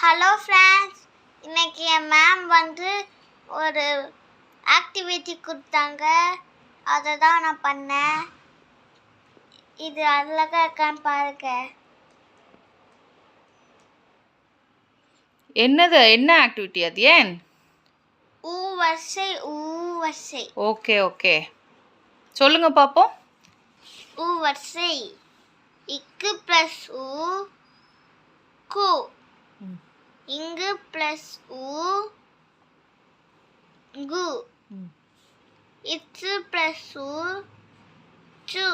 Hello friends இன்னைக்கு என் ma'am வந்து ஒரு ஆக்டிவிட்டி கொடுத்தாங்க. அதை தான் நான் பண்ணேன். இது அழகாக இருக்கான்னு பாருங்க. என்னது? என்ன ஆக்டிவிட்டி அது ஏன்? ஊ வரிசை ஊ வரிசை ஓகே ஓகே சொல்லுங்க பார்ப்போம் ஊ வரிசை இக்கு ப்ளஸ் ஊ கு. ம். இங்கு ப்ளஸ் ஊ கு. இச்சு ப்ளஸ் ஊ சு.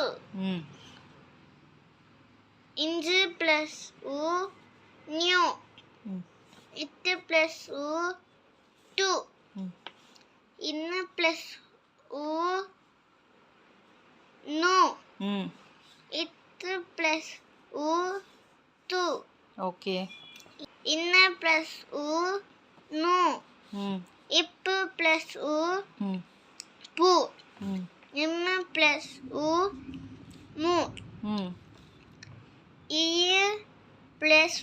இஞ்சு ப்ளஸ் ஊ நியூ இட்டு ப்ளஸ் ஊ டு. இன்னு ப்ளஸ் ஊ நு இட்டு ப்ளஸ் ஊ டு ஓகே. இன்னு ப்ளஸ் ஊ நு. இப்பு ப்ளஸ் ம். பு. இம்மு ப்ளஸ் ஊ மு. இயு ப்ளஸ்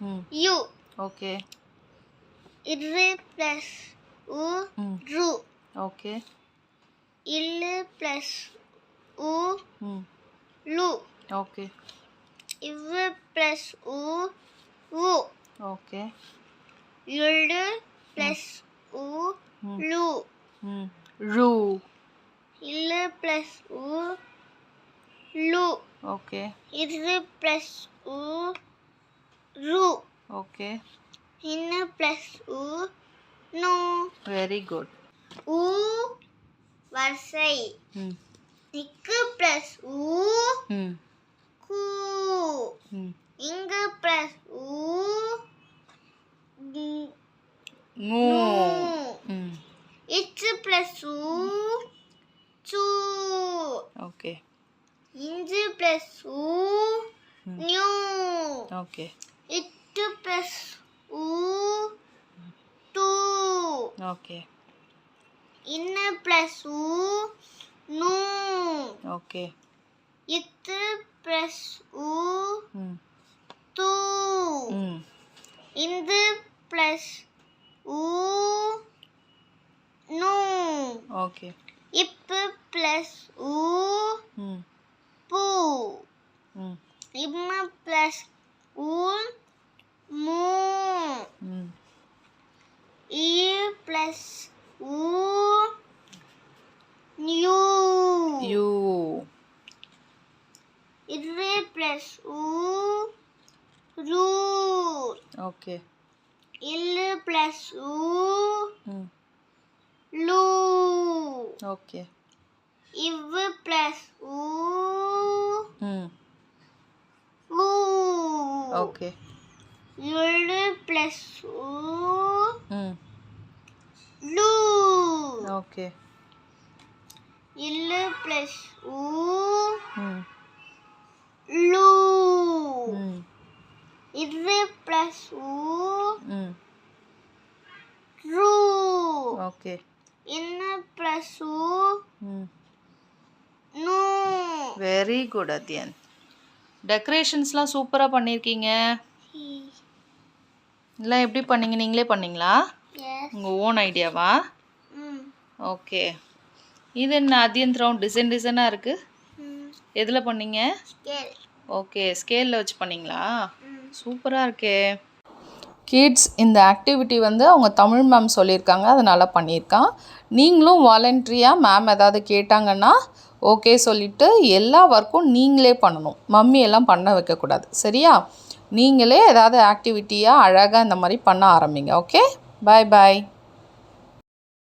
ம். யு. ஓகே. இரு ப்ளஸ் ம். ரு. ஓகே. இல்லு ப்ளஸ் ஊ ம் லு ஓகே இவ்வு ப்ளஸ் ஊ உ ஓகே இழு ப்ளஸ் ஊ ம் லு ம் ரூ இல்லு ப்ளஸ் ஊ லு ஓகே இரு ப்ளஸ் ஊ ரு ஓகே இன்னு ப்ளஸ் ஊ நு வெரி குட் ஊ வரிசை ம் இக்கு ப்ளஸ் ஊ ம் கு ம் இங்கு ப்ளஸ் ஊ ங்- மூ நு. ம். இச்சு ப்ளஸ் ஊ சு ஓகே. இஞ்சு ப்ளஸ் ஊ ம். நியூ ஓகே. இட்டு ப்ளஸ் ஊ டு ஓகே. இன்னு ப்ளஸ் ஊ நு ஓகே. இத்து ப்ளஸ் ஊ ம். து ம். இந்து Okay. Ip plus u hmm. pu. Hmm. Plus u mu. Hmm. Plus u u. U. Plus u root. Okay. Il plus u. Hmm. லு ஓகே இவ்வு ப்ளஸ் ஊ ம் உ ஓகே இழு ப்ளஸ் ஊ ம் லு ஓகே இல்லு ப்ளஸ் ஊ ம் லு ம் இரு ப்ளஸ் ஊ ம் ரு ஓகே ம் நு வெரி குட் அத்யன் டெக்கரேஷன்ஸ்லாம் சூப்பராக பண்ணியிருக்கீங்க எல்லாம் எப்படி பண்ணீங்க நீங்களே பண்ணீங்களா உங்கள் ஓன் ஐடியாவா ஓகே இது என்ன அத்தியந்திரம் டிசைன் டிசைனாக இருக்குது எதில் பண்ணீங்க ஓகே ஸ்கேலில் வச்சு பண்ணீங்களா சூப்பராக இருக்கே கிட்ஸ் இந்த ஆக்டிவிட்டி வந்து அவங்க தமிழ் மேம் சொல்லியிருக்காங்க அதனால் பண்ணியிருக்கான். நீங்களும் வாலண்ட்ரியாக மேம் ஏதாவது கேட்டாங்கன்னா ஓகே சொல்லிவிட்டு எல்லா ஒர்க்கும் நீங்களே பண்ணணும். மம்மி எல்லாம் பண்ண வைக்கக்கூடாது. சரியா? நீங்களே ஏதாவது ஆக்டிவிட்டியாக அழகாக இந்த மாதிரி பண்ண ஆரம்பிங்க ஓகே பாய் பாய்